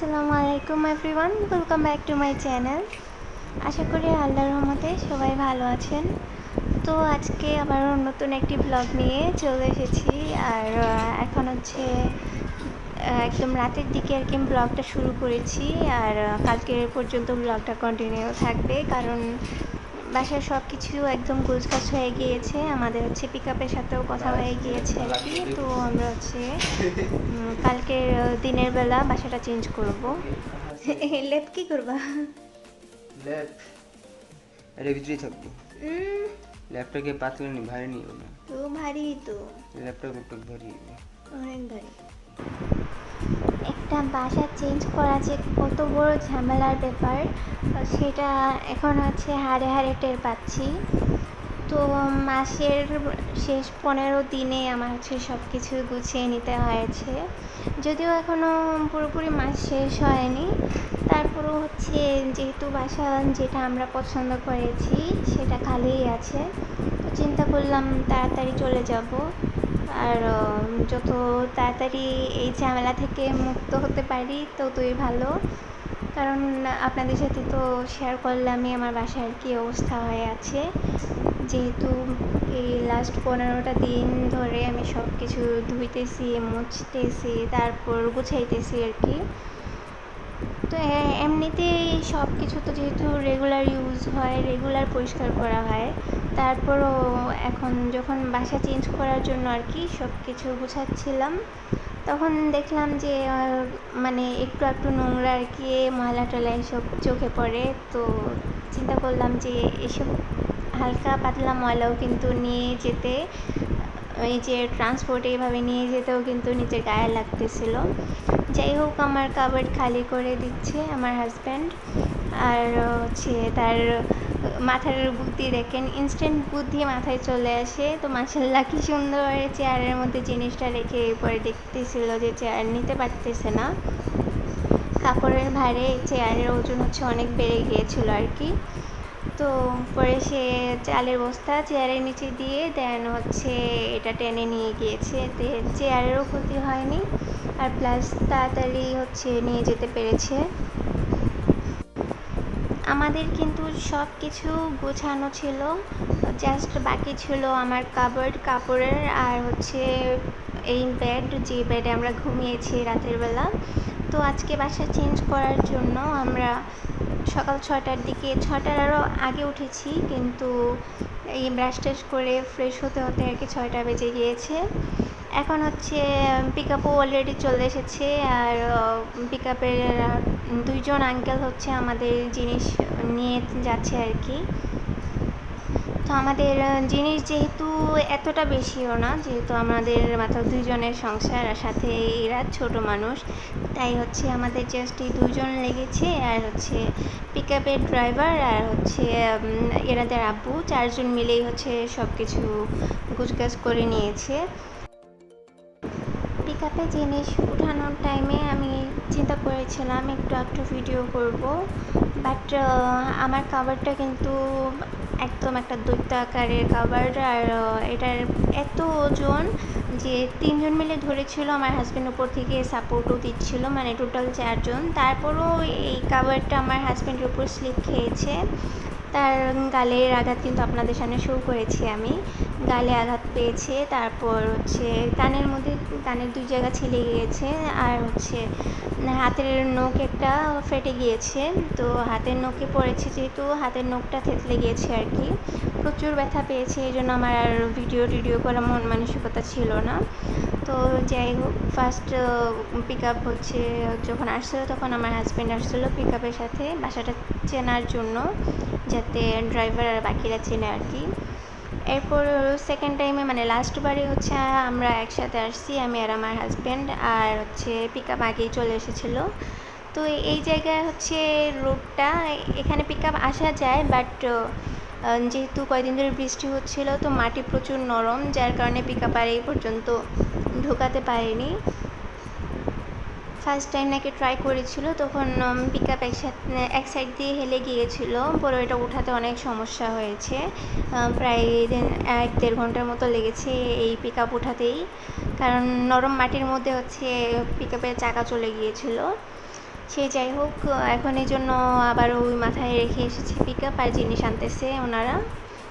আসসালামু আলাইকুম everyone welcome back to my channel আশা করি আল্লাহ রহমতে সবাই ভালো আছেন। তো আজকে আবার নতুন একটি ব্লগ নিয়ে চলে এসেছি, আর এখন হচ্ছে একদম রাতের দিকে আর কি ব্লগটা শুরু করেছি, আর কালকের কালকে পর্যন্ত ব্লগটা কন্টিনিউ থাকবে, কারণ বাসার সব কিছু একদম গোছগাছ হয়ে গিয়েছে। আমাদের হচ্ছে পিক আপের সাথেও কথা হয়ে গিয়েছে আর কি। তো আমরা হচ্ছে উম, কালকের দিনের বেলা বাসাটা চেঞ্জ করব। লেপ কি করবা? ল্যাপ এর ভিতরেই থাকব। উম, ল্যাপটপকে পাতলে নি ভারী নিও না। তো ভারী তো। ল্যাপটপ একটু ভারী। অনেক ভারী। একটা বাসা চেঞ্জ করা যে কত বড় ঝামেলার ব্যাপার, সেটা এখন হচ্ছে হাড়ে হাড়ে টের পাচ্ছি। তো মাসের শেষ পনেরো দিনে আমার হচ্ছে সব কিছু গুছিয়ে নিতে হয়েছে। যদিও এখনও পুরোপুরি মাস শেষ হয়নি, তারপরেও হচ্ছে যেহেতু বাসা যেটা আমরা পছন্দ করেছি, সেটা খালিই আছে। তো চিন্তা করলাম তাড়াতাড়ি চলে যাব। আর যত তাড়াতাড়ি এই ঝামেলা থেকে মুক্ত হতে পারি ততই ভালো। কারণ আপনাদের সাথে তো শেয়ার করলামই, আমার বাসার কি অবস্থা হয়ে আছে। যেহেতু এই লাস্ট পনেরোটা দিন ধরে আমি সব কিছু ধুইতেছি, মুছতেছি, তারপর গুছাইতেছি আর কি। তো এ- এমনিতেই সব কিছু তো যেহেতু রেগুলার ইউজ হয় রেগুলার পরিষ্কার করা হয়, তারপরও এখন যখন বাসা চেঞ্জ করার জন্য আর কি সব কিছু গুছাচ্ছিলাম, তখন দেখলাম যে মানে একটু একটু নোংরা আর কি, ময়লা টলা এসব চোখে পড়ে, তো চিন্তা করলাম যে এসব হালকা পাতলা ময়লাও কিন্তু নিয়ে যেতে এই যে ট্রান্সপোর্টে এইভাবে নিয়ে যেতেও কিন্তু নিজের গায়ে লাগতেছিল। যাই হোক, আমার কাবার্ড খালি করে দিচ্ছে আমার হাজব্যান্ড আর হচ্ছে তার মাথার বুদ্ধি দেখেন ইনস্ট্যান্ট বুদ্ধি মাথায় চলে আসে। তো মাসাল্লাহ কি সুন্দর চেয়ারের মধ্যে জিনিসটা রেখে এরপরে দেখতেছিল যে চেয়ার নিতে পারতেছে না। কাপড়ের ভারে চেয়ারের ওজন হচ্ছে অনেক বেড়ে গিয়েছিল আর কি। তো পরে সে চালের বস্তা চেয়ারের নিচে দিয়ে দেন হচ্ছে এটা টেনে নিয়ে গিয়েছে। চেয়ারেরও ক্ষতি হয়নি। আর প্লাস তাড়াতাড়ি হচ্ছে নিয়ে যেতে পেরেছে। আমাদের কিন্তু সব কিছু গোছানো ছিল জাস্ট বাকি ছিল আমার কাবার্ড কাপড়ের আর হচ্ছে এই বেড যে বেডে আমরা ঘুমিয়েছি রাতের বেলা। তো আজকে বাসা চেঞ্জ করার জন্য আমরা সকাল ছটার দিকে ছটার আরও আগে উঠেছি, কিন্তু এই ব্রাশ টাশ করে ফ্রেশ হতে হতে আর কি ছয়টা বেজে গিয়েছে। এখন হচ্ছে পিক আপও অলরেডি চলে এসেছে। আর পিক আপের দুইজন আঙ্কেল হচ্ছে আমাদের জিনিস নিয়ে যাচ্ছে আর কি। তো আমাদের জিনিস যেহেতু এতটা বেশিও না যেহেতু আমাদের মাত্র দুইজনের সংসার আর সাথে এরা ছোট মানুষ তাই হচ্ছে আমাদের জাস্ট এই দুজন লেগেছে। আর হচ্ছে পিক আপের ড্রাইভার আর হচ্ছে উম, এনাদের আব্বু চারজন মিলেই হচ্ছে সব কিছু গুছগাছ করে নিয়েছে। পিক আপে জিনিস উঠানোর টাইমে আমি চিন্তা করেছিলাম, একটু একটু ভিডিও করব। বাট আমার কাভারটা কিন্তু একদম একটা দৈত্য আকারের কাভার আর এটার এত ওজন যে তিনজন মিলে ধরেছিল, আমার হাজব্যান্ড উপর থেকে সাপোর্টও দিচ্ছিল মানে টোটাল চারজন। তারপরও এই কাভারটা আমার হাজব্যান্ডের উপর স্লিপ খেয়েছে। তার গালের আঘাত কিন্তু আপনাদের সামনে শুরু করেছি আমি। গালে আঘাত পেয়েছে, তারপর হচ্ছে কানের মধ্যে, কানের দুই জায়গা ছিলে গিয়েছে, আর হচ্ছে হাতের নখ একটা ফেটে গিয়েছে, তো হাতের নখে পড়েছে যেহেতু, হাতের নখটা থেতলে গিয়েছে আর কি। প্রচুর ব্যথা পেয়েছে, এই জন্য আমার আর ভিডিও টিডিও করার মন মানসিকতা ছিল না। তো যাই হোক ফার্স্ট পিক আপ হচ্ছে, যখন আসছিল তখন আমার হাজব্যান্ড আসছিল পিক আপের সাথে বাসাটা চেনার জন্য, যাতে ড্রাইভার আর বাকিরা চেনে আর কি। এরপর সেকেন্ড টাইমে মানে লাস্ট বারে হচ্ছে আমরা একসাথে আসছি, আমি আর আমার হাজব্যান্ড আর হচ্ছে পিক আপ আগেই চলে এসেছিল। তো এই জায়গায় হচ্ছে রোডটা এখানে পিক আপ আসা যায় বাট যেহেতু কয়েকদিন ধরে বৃষ্টি হচ্ছিল, তো মাটি প্রচুর নরম, যার কারণে পিক আপ আর এই পর্যন্ত ঢোকাতে পারেনি। ফার্স্ট টাইম নাকি ট্রাই করেছিল, তখন পিক আপ একসাথে, এক সাইড দিয়ে হেলে গিয়েছিল, পরে এটা উঠাতে অনেক সমস্যা হয়েছে। প্রায় এক দেড় ঘণ্টার মতো লেগেছে এই পিক আপ উঠাতেই। কারণ নরম মাটির মধ্যে হচ্ছে পিক আপের চাকা চলে গিয়েছিল। সে যাই হোক, এখন এই জন্য আবার ওই মাথায় রেখে এসেছে পিক আপ আর জিনিস আনতেছে ওনারা।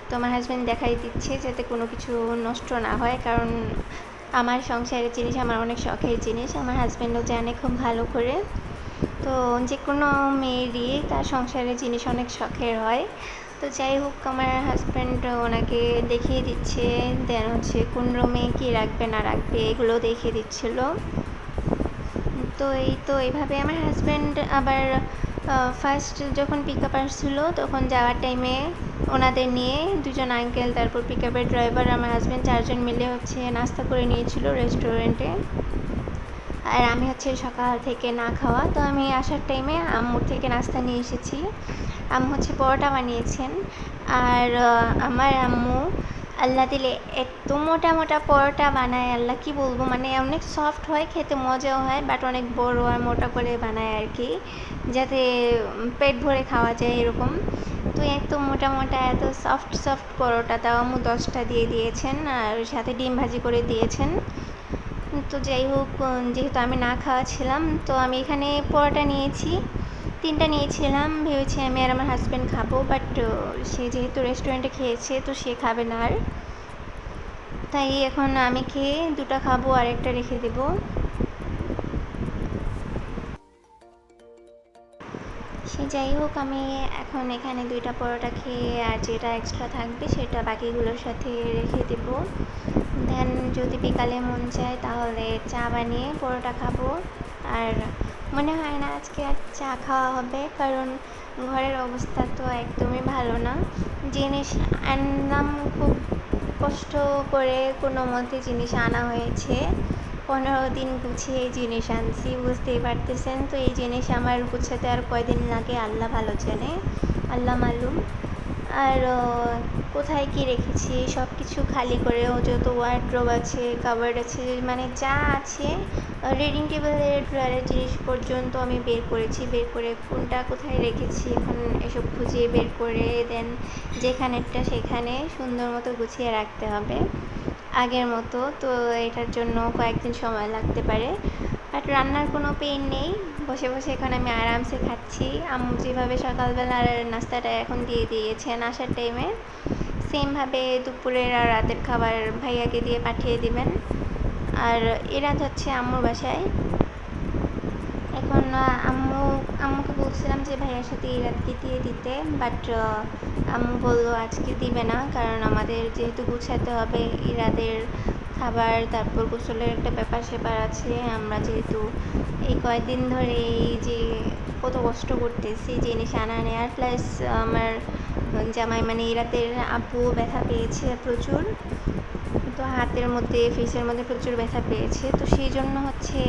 তো আমার হাজব্যান্ড দেখাই দিচ্ছে যাতে কোনো কিছু নষ্ট না হয়, কারণ আমার সংসারের জিনিস, আমার অনেক শখের জিনিস, আমার হাজব্যান্ডও জানে খুব ভালো করে। তো যে কোনো মেয়েরই তার সংসারের জিনিস অনেক শখের হয়। তো যাই হোক, আমার হাজব্যান্ড ওনাকে দেখিয়ে দিচ্ছে, দেন হচ্ছে কোন রুমে কী রাখবে, না রাখবে, এগুলো দেখিয়ে দিচ্ছিল। তো এই তো এইভাবে আমার হাজব্যান্ড আবার ফার্স্ট যখন পিক আপ আসছিল, তখন যাওয়ার টাইমে ওনাদের নিয়ে দুজন আঙ্কেল তারপর পিক আপের ড্রাইভার আমার হাজব্যান্ড চারজন মিলে হচ্ছে নাস্তা করে নিয়েছিল রেস্টুরেন্টে আর আমি হচ্ছে সকাল থেকে না খাওয়া, তো আমি আসার টাইমে আম্মুর থেকে নাস্তা নিয়ে এসেছি। আম্মু হচ্ছে পরোটা বানিয়েছেন। আর আমার আম্মু আল্লাহ দিলে এত মোটা মোটা পরোটা বানায়, আল্লাহ কি বলব? মানে অনেক সফট হয়, খেতে মজাও হয় বাট অনেক বড় আর মোটা করে বানায় আর কি, যাতে পেট ভরে খাওয়া যায় এরকম। তো এত মোটা মোটা, এত সফট সফট পরোটা তাও আম্মু দশটা দিয়ে দিয়েছেন আর সাথে ডিম ভাজি করে দিয়েছেন। তো যাই হোক যেহেতু আমি না খাওয়া ছিলাম, তো আমি এখানে পরোটা নিয়েছি। তিনটা নিয়েছিলাম। ভেবেছি আমি আর আমার হাজব্যান্ড খাব বাট সে যেহেতু রেস্টুরেন্টে খেয়েছে, তো সে খাবে না আর। তাই এখন আমি খেয়ে দুটো খাব, আর একটা রেখে দেবো। সে যাই হোক, আমি এখন এখানে দুইটা পরোটা খেয়ে, আর যেটা এক্সট্রা থাকবে, সেটা বাকিগুলোর সাথে রেখে দেব। দেন যদি বিকালে মন চায়, তাহলে চা বানিয়ে পরোটা খাব। আর মনে হয় না আজকে আর চা খাওয়া হবে, কারণ ঘরের অবস্থা তো একদমই ভালো না। জিনিস আনলাম খুব কষ্ট করে, কোনো মতে জিনিস আনা হয়েছে। পনেরো দিন গুছিয়ে এই জিনিস আনছি, বুঝতেই পারতেছেন। তো এই জিনিস আমার গুছাতে আর কয়দিন লাগে, আল্লাহ ভালো জানে। আল্লাহ মালুম। আর কোথায় কি রেখেছি? সব কিছু খালি করে ও যত ওয়ার্ড্রোব আছে কাবার্ড আছে মানে যা আছে রিডিং টেবিলের ড্রয়ারের জিনিস পর্যন্ত আমি বের করেছি। বের করে কোনটা কোথায় রেখেছি, এখন এসব খুঁজে বের করে দেন যেখানেরটা সেখানে সুন্দর মতো গুছিয়ে রাখতে হবে আগের মতো। তো এটার জন্য কয়েকদিন সময় লাগতে পারে। বাট রান্নার কোনো পেইন নেই। বসে বসে এখন আমি আরামসে খাচ্ছি। আম্মু যেভাবে সকালবেলার নাস্তাটা এখন দিয়ে দিয়েছেন আসার টাইমে সেমভাবে দুপুরের আর রাতের খাবার ভাইয়াকে দিয়ে পাঠিয়ে দিবেন। আর এরা হচ্ছে আম্মুর বাসায়। এখন আম্মু, আম্মুকে বলছিলাম যে ভাইয়ার সাথে এই রাতকে দিয়ে দিতে বাট আম্মু বলল আজকে দিবে না, কারণ আমাদের যেহেতু গুছাতে হবে, ইরাদের খাবার, তারপর গোসলের একটা ব্যাপার স্যাপার আছে, আমরা যেহেতু এই কয়েকদিন ধরে এই যে কত কষ্ট করতেছি জিনিস আনা নেওয়ার প্লাস আমার জামাই মানে ইরাতের আপু ব্যথা পেয়েছে প্রচুর, তো হাতের মধ্যে ফেসের মধ্যে প্রচুর ব্যথা পেয়েছে, তো সেই জন্য হচ্ছে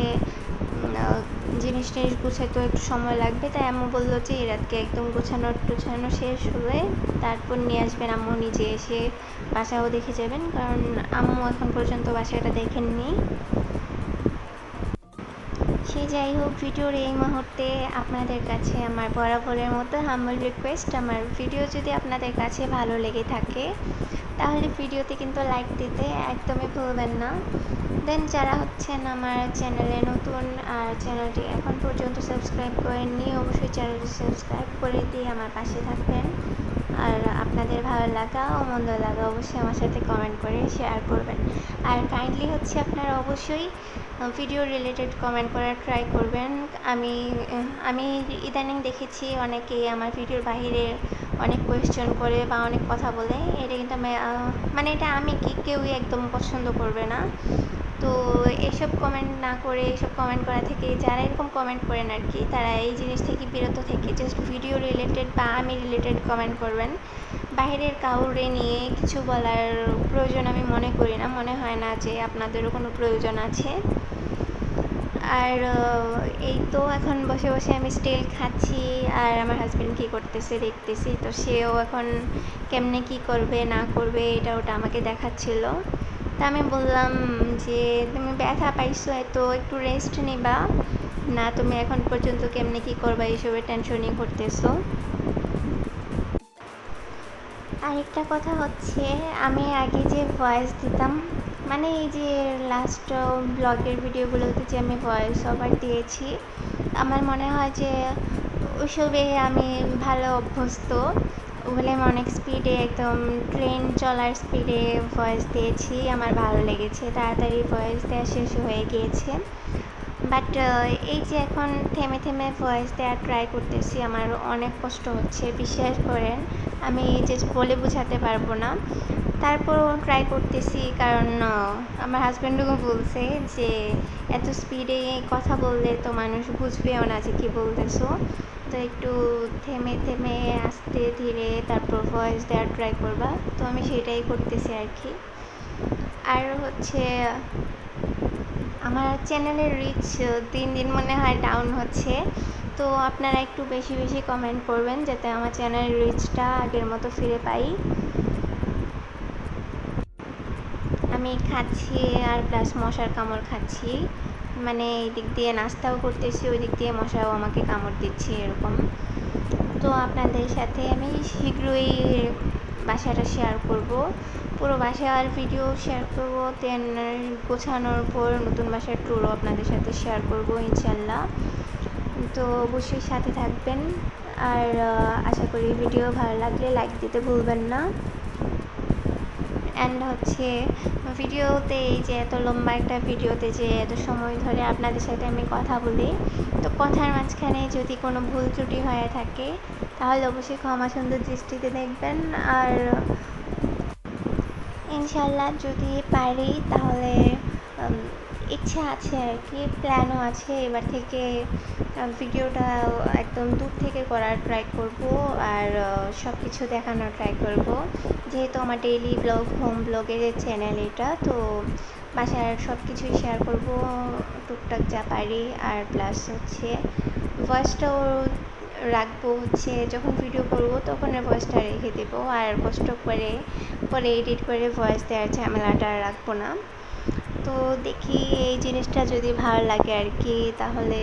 জিনিস টিনিস গুছাইতে একটু সময় লাগবে। তাই আম্মু বলল যে রাতকে একদম গোছানো টোছানো শেষ হলে তারপর নিয়ে আসবেন। আম্মু নিজে এসে বাসাও দেখে যাবেন, কারণ আম্মু এখন পর্যন্ত বাসাটা দেখেননি। সে যাই হোক, ভিডিওর এই মুহূর্তে আপনাদের কাছে আমার বরাবরের মতো হাম্বল রিকোয়েস্ট আমার ভিডিও যদি আপনাদের কাছে ভালো লেগে থাকে, তাহলে ভিডিওতে কিন্তু লাইক দিতে একদমই ভুলবেন না। দেন যারা হচ্ছেন আমার চ্যানেলে নতুন, আর চ্যানেলটি এখন পর্যন্ত সাবস্ক্রাইব করেননি, অবশ্যই চ্যানেলটি সাবস্ক্রাইব করে দিয়ে আমার পাশে থাকবেন। আর আপনাদের ভালো লাগা ও মন্দ লাগা অবশ্যই আমার সাথে কমেন্ট করে শেয়ার করবেন। আর কাইন্ডলি হচ্ছে আপনারা অবশ্যই ভিডিও রিলেটেড কমেন্ট করার ট্রাই করবেন। আমি আমি ইদানিং দেখেছি অনেকে আমার ভিডিওর বাহিরে অনেক কোয়েশ্চেন করে বা অনেক কথা বলে। এটা কিন্তু মানে এটা আমি কি, কেউই একদম পছন্দ করবে না। তো এসব কমেন্ট না করে, এসব কমেন্ট করা থেকে যারা এরকম কমেন্ট করেন আর কি, তারা এই জিনিস থেকে বিরত থেকে জাস্ট ভিডিও রিলেটেড বা আমি রিলেটেড কমেন্ট করবেন। বাইরের কাউরে নিয়ে কিছু বলার প্রয়োজন আমি মনে করি না, মনে হয় না যে আপনাদেরও কোনো প্রয়োজন আছে। আর এই তো এখন বসে বসে আমি স্টিল খাচ্ছি, আর আমার হাজব্যান্ড কী করতেছে দেখতেছি, তো সেও এখন কেমনে কি করবে, না করবে, এটা ওটা আমাকে দেখাচ্ছিল। তা আমি বললাম যে, তুমি ব্যথা পাইছো, এত একটু রেস্ট নিবা। না, তুমি এখন পর্যন্ত কেমনে কি করবা এইসবের টেনশনই করতেছো আরেকটা কথা হচ্ছে, আমি আগে যে ভয়েস দিতাম মানে এই যে লাস্ট ব্লগের ভিডিওগুলোতে যে আমি ভয়েস ওভার দিয়েছি, আমার মনে হয় যে, ওইসবে আমি ভালো অভ্যস্ত। আমি অনেক স্পিডে একদম ট্রেন চলার স্পিডে ভয়েস দিয়েছি, আমার ভালো লেগেছে, তাড়াতাড়ি ভয়েস দেওয়া শেষ হয়ে গিয়েছে। বাট এই যে এখন থেমে থেমে ভয়েস দেওয়ার ট্রাই করতেছি, আমার অনেক কষ্ট হচ্ছে বিশ্বাস করেন আমি যে বলে বোঝাতে পারব না। তারপরও ট্রাই করতেছি, কারণ আমার হাজব্যান্ডও বলছে যে, এত স্পিডে কথা বললে তো মানুষ বুঝবেও না যে কী বলতেছো। তো একটু থেমে থেমে আস্তে, ধীরে তারপর ভয়েস দেওয়ার ট্রাই করবা। তো আমি সেটাই করতেছি আর কি। আর হচ্ছে, আমার চ্যানেলের রিচ দিন দিন মনে হয় ডাউন হচ্ছে। তো আপনারা একটু বেশি বেশি কমেন্ট করবেন যাতে আমার চ্যানেলের রিচটা আগের মতো ফিরে পাই। আমি খাচ্ছি আর প্লাস মশার কামড় খাচ্ছি। মানে এই দিক দিয়ে নাস্তাও করতেছি, ওই দিক দিয়ে মশাও আমাকে কামড় দিচ্ছে, এরকম। তো আপনাদের সাথে আমি শীঘ্রই বাসাটা শেয়ার করব। পুরো বাসার ভিডিও শেয়ার করব দেন গোছানোর পর নতুন বাসার ট্যুরও আপনাদের সাথে শেয়ার করব, ইনশাল্লাহ। তো অবশ্যই সাথে থাকবেন, আর আশা করি ভিডিও ভালো লাগলে লাইক দিতে ভুলবেন না। অ্যান্ড হচ্ছে ভিডিওতে এই যে এত লম্বা একটা ভিডিওতে যে এত সময় ধরে আপনাদের সাথে আমি কথা বলি, তো কথার মাঝখানে যদি কোনো ভুল ত্রুটি হয়ে থাকে, তাহলে অবশ্যই ক্ষমা সুন্দর দৃষ্টিতে দেখবেন। আর ইনশাল্লাহ যদি পারি, তাহলে ইচ্ছা আছে আর কি, প্ল্যানও আছে। এবার থেকে ভিডিওটা একদম দূর থেকে করার ট্রাই করব, আর সব কিছু দেখানোর ট্রাই করব। যেহেতু আমার ডেইলি ব্লগ হোম ব্লগের চ্যানেল এটা, তো বাসার সব কিছুই শেয়ার করব, টুকটাক যা পারি। আর প্লাস হচ্ছে ভয়েসটাও রাখব হচ্ছে, যখন ভিডিও করব তখন ভয়েসটা রেখে দেবো। আর কষ্ট করে, পরে এডিট করে ভয়েস দেওয়ার ঝামেলাটা আর রাখব না। তো দেখি এই জিনিসটা যদি ভালো লাগে আর কি, তাহলে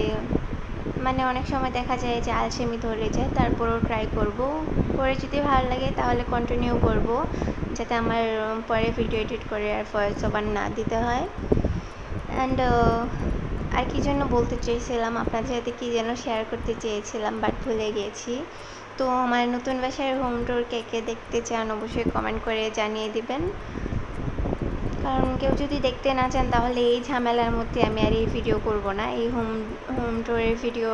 মানে অনেক সময় দেখা যায় যে আলসেমি ধরে যায়, তারপরেও ট্রাই করব। করে যদি ভালো লাগে তাহলে কন্টিনিউ করব, যাতে আমার পরে ভিডিও এডিট করে আর ভয়েস ওভার না দিতে হয়। অ্যান্ড আর কি জন্য বলতে চেয়েছিলাম, আপনাদের সাথে কী যেন শেয়ার করতে চেয়েছিলাম বাট ভুলে গিয়েছি তো আমার নতুন বাসার হোম টুর কে কে দেখতে চান অবশ্যই কমেন্ট করে জানিয়ে দিবেন। কারণ কেউ যদি দেখতে না চান, তাহলে এই ঝামেলার মধ্যে আমি আর এই ভিডিও করব না। এই হোম হোম ট্যুরের ভিডিও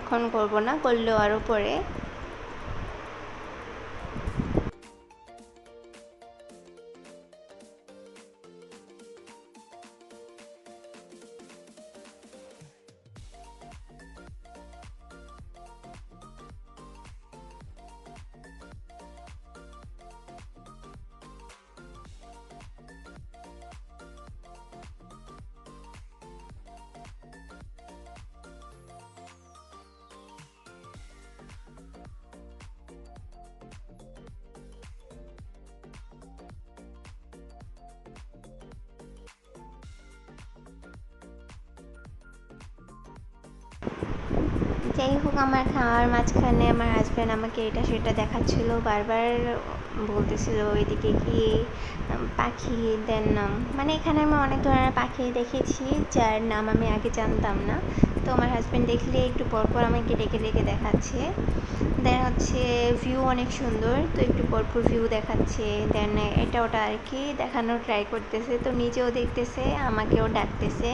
এখন করব না, করলেও আরও পরে। যাই হোক আমার খাওয়ার মাঝখানে আমার হাজব্যান্ড আমাকে এটা সেটা দেখাচ্ছিল, বারবার বলতেছিল, ওইদিকে গিয়ে পাখি? দেন মানে এখানে আমি অনেক ধরনের পাখি দেখেছি, যার নাম আমি আগে জানতাম না। তো আমার হাজব্যান্ড দেখলে একটু পরপর আমাকে ডেকে ডেকে দেখাচ্ছে। দেন হচ্ছে ভিউ অনেক সুন্দর, তো একটু পরপর ভিউ দেখাচ্ছে। দেন এটা ওটা আর কি দেখানোর ট্রাই করতেছে, তো নিজেও দেখতেছে, আমাকেও ডাকতেছে।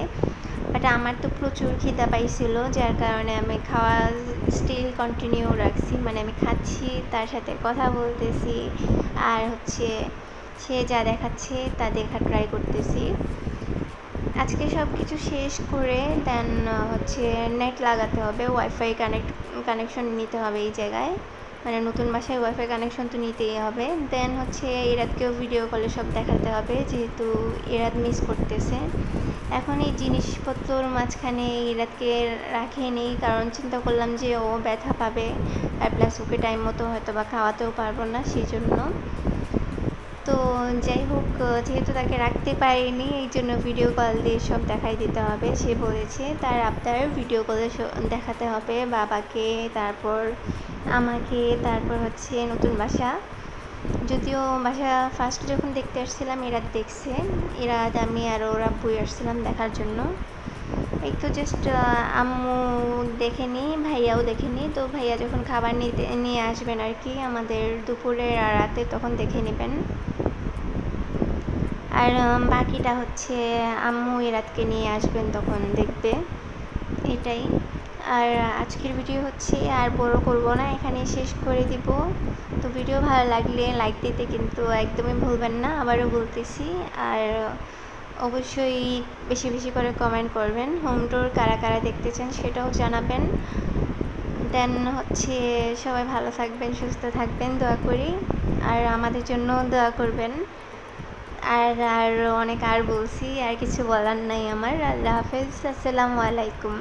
বাট আমার তো প্রচুর খিদা পাইছিল, যার কারণে আমি খাওয়া স্টিল কন্টিনিউ রাখছি। মানে আমি খাচ্ছি, তার সাথে কথা বলতেছি, আর হচ্ছে সে যা দেখাচ্ছে তা দেখা ট্রাই করতেছি। আজকে সব কিছু শেষ করে দেন হচ্ছে নেট লাগাতে হবে ওয়াইফাই কানেক্ট কানেকশন নিতে হবে এই জায়গায়। মানে নতুন বাসায় ওয়াইফাই কানেকশন তো নিতেই হবে। দেন হচ্ছে এরাতকেও ভিডিও কলে সব দেখাতে হবে, যেহেতু এরাত মিস করতেছে। এখন এই জিনিসপত্রর মাঝখানে ইরাতকে নেই, কারণ চিন্তা করলাম যে ও ব্যথা পাবে আর প্লাস ওকে টাইম মতো হয়তো বা খাওয়াতেও পারব না সেই জন্য তো যাই হোক, যেহেতু তাকে রাখতে পারিনি, এই জন্য ভিডিও কল দিয়ে সব দেখাই দিতে হবে, সে বলেছে তার আপনার ভিডিও কলে দেখাতে হবে, বাবাকে, তারপর আমাকে, তারপর হচ্ছে নতুন বাসা। যদিও বাসা ফার্স্ট যখন দেখতে আসছিলাম, এরা দেখছে। এরা আমি আর ওরা বই আসছিলাম দেখার জন্য। এই তো জাস্ট আম্মু দেখেনি ভাইয়াও দেখেনি তো ভাইয়া যখন খাবার নিতে, নিয়ে আসবেন আর কি, আমাদের দুপুরের আর রাতে তখন দেখে নেবেন। আর বাকিটা হচ্ছে আম্মু এরাতকে নিয়ে আসবেন তখন দেখবে। এটাই। আর আজকের ভিডিও হচ্ছে আর বড় করব না, এখানেই শেষ করে দিব। তো ভিডিও ভালো লাগলে লাইক দিতে কিন্তু একদমই ভুলবেন না, আবারও বলতেছি। আর অবশ্যই বেশি বেশি করে কমেন্ট করবেন হোম ট্যুর কারা কারা দেখতে চান সেটাও জানাবেন। দেন হচ্ছে সবাই ভালো থাকবেন, সুস্থ থাকবেন, দোয়া করি। আর আমাদের জন্য দোয়া করবেন। আর আর অনেক আর বলছি, আর কিছু বলার নাই আমার। আল্লাহ হাফেজ, আসসালামু আলাইকুম।